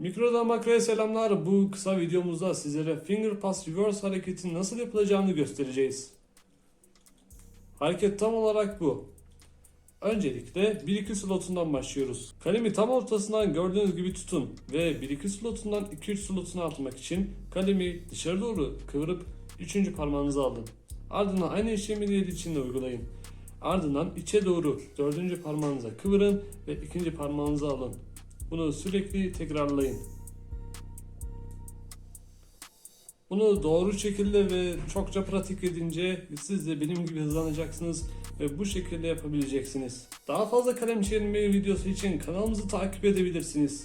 Mikrodan makroya selamlar. Bu kısa videomuzda sizlere finger pass reverse hareketin nasıl yapılacağını göstereceğiz. Hareket tam olarak bu. Öncelikle 1-2 slotundan başlıyoruz. Kalemi tam ortasından gördüğünüz gibi tutun ve 1-2 slotundan 2-3 slotuna atmak için kalemi dışarı doğru kıvırıp 3. parmağınızı alın. Ardından aynı işlemi diğer için de uygulayın. Ardından içe doğru 4. parmağınıza kıvırın ve 2. parmağınızı alın. Bunu sürekli tekrarlayın. Bunu doğru şekilde ve çokça pratik edince siz de benim gibi hızlanacaksınız ve bu şekilde yapabileceksiniz. Daha fazla kalem çevirme videosu için kanalımızı takip edebilirsiniz.